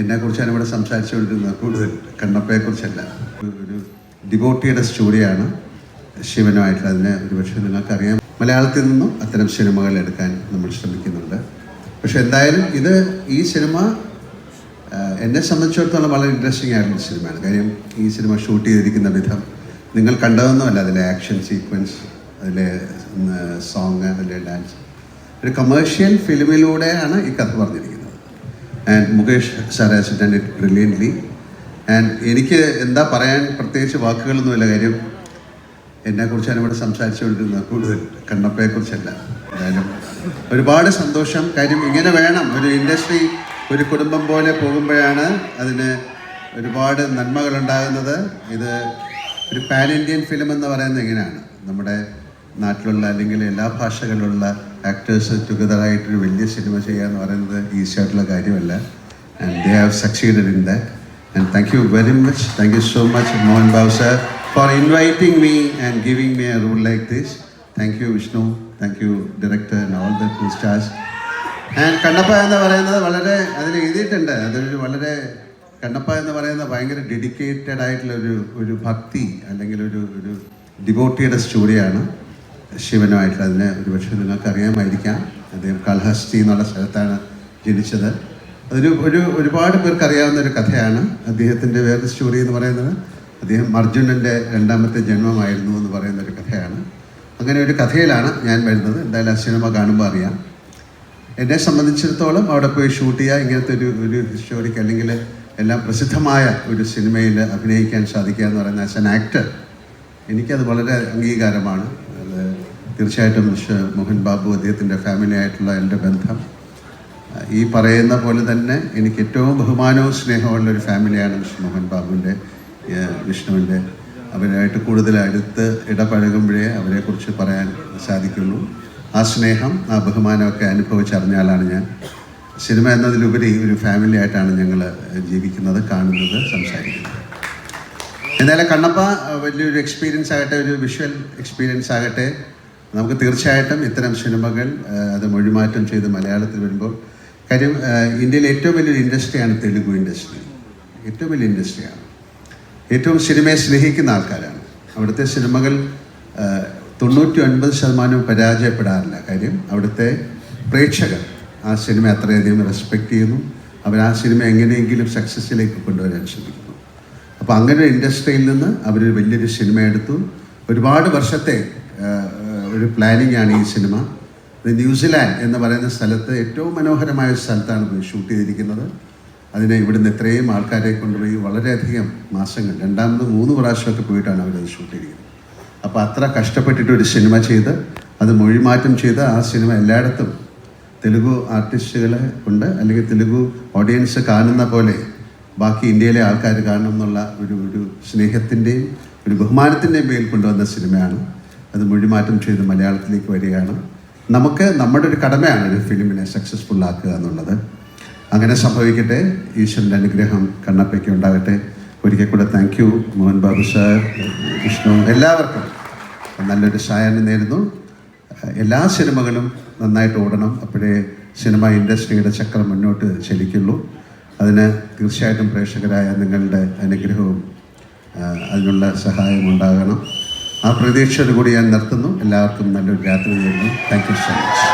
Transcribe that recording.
എന്നെക്കുറിച്ചാണ് ഇവിടെ സംസാരിച്ചുകൊണ്ടിരുന്നത് കൂടുതൽ കണ്ണപ്പയെക്കുറിച്ചല്ല. ഒരു- ഡിവോട്ടിയുടെ സ്റ്റോറിയാണ് ശിവനുമായിട്ടുള്ള അതിനെ ഒരുപക്ഷെ നിങ്ങൾക്കറിയാം. മലയാളത്തിൽ നിന്നും അത്തരം സിനിമകൾ എടുക്കാൻ നമ്മൾ ശ്രമിക്കുന്നുണ്ട്. പക്ഷെ എന്തായാലും ഇത് ഈ സിനിമ എന്നെ സംബന്ധിച്ചിടത്തോളം വളരെ ഇൻട്രസ്റ്റിംഗ് ആയിട്ടുള്ള സിനിമയാണ്. കാര്യം ഈ സിനിമ ഷൂട്ട് ചെയ്തിരിക്കുന്ന വിധം നിങ്ങൾ കണ്ടതൊന്നുമല്ല. അതിലെ ആക്ഷൻ സീക്വൻസ് അതിലെ സോങ് അതിലെ ഡാൻസ് ഒരു കമേഴ്ഷ്യൽ ഫിലിമിലൂടെയാണ് ഈ കഥ പറഞ്ഞിരിക്കുന്നത്. And Mukesh sir has done it brilliantly and എനിക്ക് എന്താ പറയാൻ പ്രത്യേകിച്ച് വാക്കുകളൊന്നുമില്ല. കാര്യം എന്നെക്കുറിച്ചാണ് ഇവിടെ സംസാരിച്ചുകൊണ്ടിരുന്നത് കൂടുതൽ കണ്ണപ്പയെക്കുറിച്ചല്ല എന്തായാലും ഒരുപാട് സന്തോഷം. കാര്യം ഇങ്ങനെ വേണം. ഒരു ഇൻഡസ്ട്രി ഒരു കുടുംബം പോലെ പോകുമ്പോഴാണ് അതിന് ഒരുപാട് നന്മകളുണ്ടാകുന്നത് ഇത് ഒരു പാൻ ഇന്ത്യൻ ഫിലിം എന്ന് പറയുന്നത് എങ്ങനെയാണ് നമ്മുടെ നാട്ടിലുള്ള അല്ലെങ്കിൽ എല്ലാ ഭാഷകളിലുള്ള ആക്ടേഴ്സ് ടുഗദറായിട്ടൊരു വലിയ സിനിമ ചെയ്യുക എന്ന് പറയുന്നത് ഈസി ആയിട്ടുള്ള കാര്യമല്ല. And they have succeeded in that and thank you very much thank you so much Mohan Babu sir for inviting me and giving me a role like this thank you Vishnu thank you director and all the two stars and Kannappa എന്ന് പറയുന്നത് വളരെ അതിൽ എഴുതിയിട്ടുണ്ട്. അതൊരു വളരെ കണ്ണപ്പ എന്ന് പറയുന്നത് ഭയങ്കര ഡെഡിക്കേറ്റഡ് ആയിട്ടുള്ള ഒരു ഒരു ഭക്തി അല്ലെങ്കിൽ ഒരു ഒരു ഡിവോട്ടിയുടെ സ്റ്റോറിയാണ് ശിവനുമായിട്ടുള്ള അതിനെ ഒരുപക്ഷെ നിങ്ങൾക്ക് അറിയാമായിരിക്കാം. അദ്ദേഹം കൽഹസ്തി എന്നുള്ള സ്ഥലത്താണ് ജനിച്ചത്. അതൊരു ഒരു ഒരുപാട് പേർക്ക് അറിയാവുന്ന ഒരു കഥയാണ്. അദ്ദേഹത്തിന്റെ വേറെ സ്റ്റോറി എന്ന് പറയുന്നത് അദ്ദേഹം അർജുനന്റെ രണ്ടാമത്തെ ജന്മമായിരുന്നു എന്ന് പറയുന്ന ഒരു കഥയാണ്. അങ്ങനെ ഒരു കഥയിലാണ് ഞാൻ വരുന്നത്. എന്തായാലും ആ സിനിമ കാണുമ്പോൾ അറിയാം. എന്നെ സംബന്ധിച്ചിടത്തോളം അവിടെ പോയി ഷൂട്ട് ചെയ്യുക ഇങ്ങനത്തെ ഒരു ഒരു സ്റ്റോറിക്ക് അല്ലെങ്കിൽ എല്ലാം പ്രസിദ്ധമായ ഒരു സിനിമയിൽ അഭിനയിക്കാൻ സാധിക്കുക എന്ന് പറയുന്ന ആസ് ആൻ ആക്ടർ എനിക്കത് വളരെ അംഗീകാരമാണ്. അത് തീർച്ചയായിട്ടും മിസ്റ്റർ മോഹൻ ബാബു അദ്ദേഹത്തിന്റെ ഫാമിലി ആയിട്ടുള്ള എന്റെ ബന്ധം. ഈ പറയുന്ന പോലെ തന്നെ എനിക്ക് ഏറ്റവും ബഹുമാനവും സ്നേഹമുള്ള ഒരു ഫാമിലിയാണ് മിസ്റ്റർ മോഹൻ ബാബുവിന്റെ വിഷ്ണുവിന്റെ. അവരായിട്ട് കൂടുതൽ അടുത്ത് ഇടപഴകുമ്പോഴേ അവരെക്കുറിച്ച് പറയാൻ സാധിക്കുള്ളൂ. ആ സ്നേഹം ആ ബഹുമാനമൊക്കെ അനുഭവിച്ചറിഞ്ഞ ആളാണ് ഞാൻ സിനിമ എന്നതിലുപരി ഒരു ഫാമിലി ആയിട്ടാണ് ഞങ്ങൾ ജീവിക്കുന്നത് കാണുന്നത് സംസാരിക്കുന്നത്. എന്തായാലും കണ്ണപ്പ വലിയൊരു എക്സ്പീരിയൻസ് ആകട്ടെ ഒരു വിഷ്വൽ എക്സ്പീരിയൻസ് ആകട്ടെ. നമുക്ക് തീർച്ചയായിട്ടും ഇത്തരം സിനിമകൾ അത് മൊഴിമാറ്റം ചെയ്ത് മലയാളത്തിൽ വരുമ്പോൾ കാര്യം ഇന്ത്യയിലെ ഏറ്റവും വലിയൊരു ഇൻഡസ്ട്രിയാണ് തെലുഗു ഇൻഡസ്ട്രി. ഏറ്റവും വലിയ ഇൻഡസ്ട്രിയാണ്. ഏറ്റവും സിനിമയെ സ്നേഹിക്കുന്ന ആൾക്കാരാണ്. അവിടുത്തെ സിനിമകൾ തൊണ്ണൂറ്റി ഒൻപത് ശതമാനവും പരാജയപ്പെടാറില്ല. കാര്യം അവിടുത്തെ പ്രേക്ഷകർ ആ സിനിമ അത്രയധികം റെസ്പെക്റ്റ് ചെയ്യുന്നു. അവർ ആ സിനിമ എങ്ങനെയെങ്കിലും സക്സസ്സിലേക്ക് കൊണ്ടുവരാൻ ശ്രമിക്കുന്നു. അപ്പോൾ അങ്ങനെ ഇൻഡസ്ട്രിയിൽ നിന്ന് അവർ വലിയൊരു സിനിമ എടുത്തു. ഒരുപാട് വർഷത്തെ ഒരു പ്ലാനിങ് ആണ് ഈ സിനിമ ന്യൂസിലാൻഡ് എന്ന് പറയുന്ന സ്ഥലത്ത് ഏറ്റവും മനോഹരമായ സ്ഥലത്താണ് പോയി ഷൂട്ട് ചെയ്തിരിക്കുന്നത്. അതിനെ ഇവിടുന്ന് ഇത്രയും ആൾക്കാരെ കൊണ്ടുപോയി വളരെയധികം മാസങ്ങൾ രണ്ടാമത് മൂന്ന് പ്രാവശ്യമൊക്കെ പോയിട്ടാണ് അവരത് ഷൂട്ട് ചെയ്തിരിക്കുന്നത്. അപ്പോൾ അത്ര കഷ്ടപ്പെട്ടിട്ട് ഒരു സിനിമ ചെയ്ത് അത് മൊഴിമാറ്റം ചെയ്ത് ആ സിനിമ എല്ലായിടത്തും തെലുഗു ആർട്ടിസ്റ്റുകളെ കൊണ്ട് അല്ലെങ്കിൽ തെലുഗു ഓഡിയൻസ് കാണുന്ന പോലെ ബാക്കി ഇന്ത്യയിലെ ആൾക്കാർ കാണണം എന്നുള്ള ഒരു ഒരു സ്നേഹത്തിന്റെയും ഒരു ബഹുമാനത്തിന്റെയും പേരിൽ കൊണ്ടുവന്ന സിനിമയാണ് അത് മൊഴിമാറ്റം ചെയ്ത് മലയാളത്തിലേക്ക് വരികയാണ്. നമുക്ക് നമ്മുടെ ഒരു കടമയാണ് ഒരു ഫിലിമിനെ സക്സസ്ഫുൾ ആക്കുക എന്നുള്ളത്. അങ്ങനെ സംഭവിക്കട്ടെ. ഈശ്വരന്റെ അനുഗ്രഹം കണ്ണപ്പയ്ക്ക് ഉണ്ടാകട്ടെ. ഒരിക്കൽ കൂടെ thank you Mohan Babu sir Vishnu എല്ലാവർക്കും നല്ലൊരു സായാഹ്നം നേരുന്നു. എല്ലാ സിനിമകളും നന്നായിട്ട് ഓടണം. അപ്പോഴേ സിനിമ ഇൻഡസ്ട്രിയുടെ ചക്രം മുന്നോട്ട് ചലിക്കുള്ളൂ. അതിന് തീർച്ചയായിട്ടും പ്രേക്ഷകരായ നിങ്ങളുടെ അനുഗ്രഹവും അതിനുള്ള സഹായം ഉണ്ടാകണം. ആ പ്രതീക്ഷയോടുകൂടി ഞാൻ നിർത്തുന്നു. എല്ലാവർക്കും നല്ലൊരു രാത്രി നേരുന്നു താങ്ക് യു സോ മച്ച്